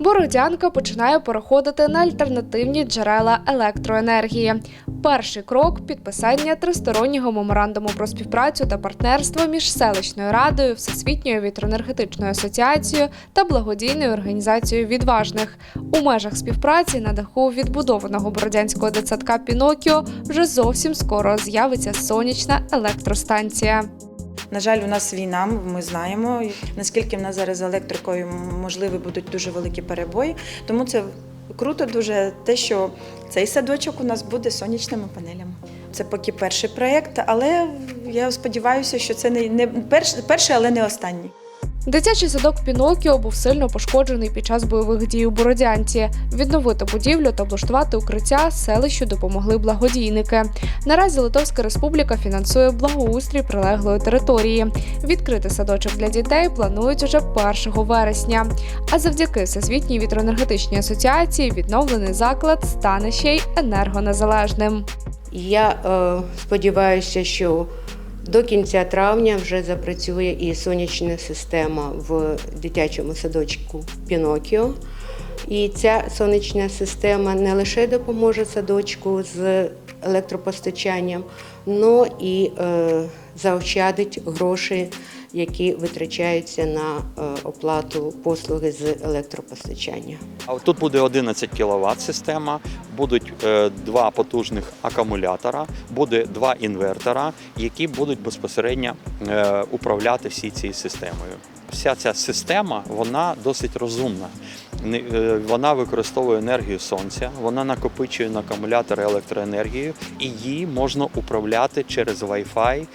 Бородянка починає переходити на альтернативні джерела електроенергії. Перший крок підписання тристороннього меморандуму про співпрацю та партнерство між селищною радою, Всесвітньою вітроенергетичною асоціацією та благодійною організацією відважних. У межах співпраці на даху відбудованого бородянського дитсадка Пінокіо вже зовсім скоро з'явиться сонячна електростанція. На жаль, у нас війна. Ми знаємо наскільки в нас зараз з електрикою можливі будуть дуже великі перебої. Тому це круто дуже те, що цей садочок у нас буде сонячними панелями. Це поки перший проєкт, але я сподіваюся, що це не, не перш перший, але не останній. Дитячий садок Пінокіо був сильно пошкоджений під час бойових дій у Бородянці. Відновити будівлю та облаштувати укриття селищу допомогли благодійники. Наразі Литовська Республіка фінансує благоустрій прилеглої території. Відкрити садочок для дітей планують уже 1 вересня. А завдяки Всесвітній вітроенергетичній асоціації відновлений заклад стане ще й енергонезалежним. Я е, сподіваюся, що до кінця травня вже запрацює і сонячна система в дитячому садочку Пінокіо. І ця сонячна система не лише допоможе садочку з електропостачанням, але і е, заощадить гроші, які витрачаються на е, оплату послуги з електропостачання. А тут буде 11 кВт система, будуть е, два потужних акумулятора, буде два інвертора, які будуть безпосередньо е, управляти всі цією системою. Вся ця система вона досить розумна. Вона використовує енергію сонця, вона накопичує на акумулятори електроенергію, і її можна управляти через Wi-Fi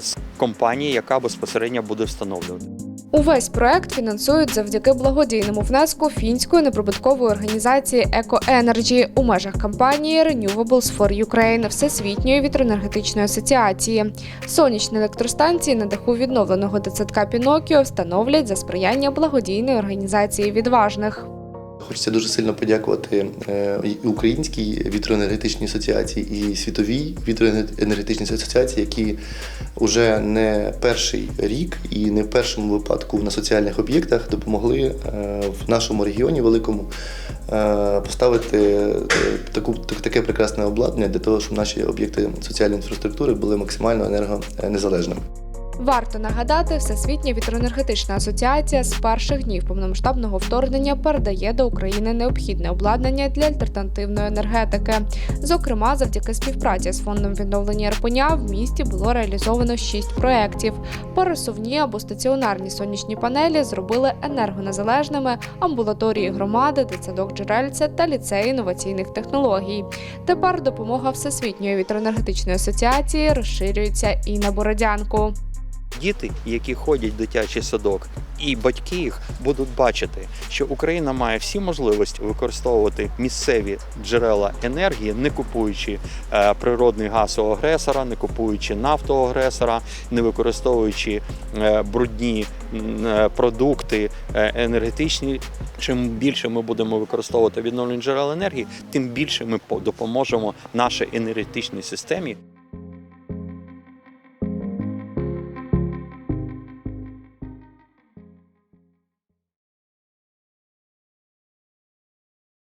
з компанії, яка безпосередньо буде встановлювати. Увесь проект фінансують завдяки благодійному внеску фінської неприбуткової організації EcoEnergy у межах кампанії Renewables for Ukraine Всесвітньої вітроенергетичної асоціації. Сонячні електростанції на даху відновленого дитсадка Пінокіо встановлять за сприяння благодійної організації відважних. Хочеться дуже сильно подякувати е, Українській вітроенергетичній асоціації і світовій вітроенергетичній асоціації, які вже не перший рік і не в першому випадку на соціальних об'єктах допомогли е, в нашому регіоні великому е, поставити таку таке прекрасне обладнання для того, щоб наші об'єкти соціальної інфраструктури були максимально енергонезалежними. Варто нагадати, Всесвітня вітроенергетична асоціація з перших днів повномасштабного вторгнення передає до України необхідне обладнання для альтернативної енергетики. Зокрема, завдяки співпраці з фондом відновлення Ірпеня в місті було реалізовано шість проєктів. Пересувні або стаціонарні сонячні панелі зробили енергонезалежними амбулаторії громади, дитсадок джерельця та ліцей інноваційних технологій. Тепер допомога Всесвітньої вітроенергетичної асоціації розширюється і на Бородянку. Діти, які ходять в дитячий садок, і батьки їх будуть бачити, що Україна має всі можливості використовувати місцеві джерела енергії, не купуючи е, природний газ у агресора, не купуючи нафту у агресора, не використовуючи е, брудні е, продукти енергетичні. Чим більше ми будемо використовувати відновлені джерела енергії, тим більше ми по- допоможемо нашій енергетичній системі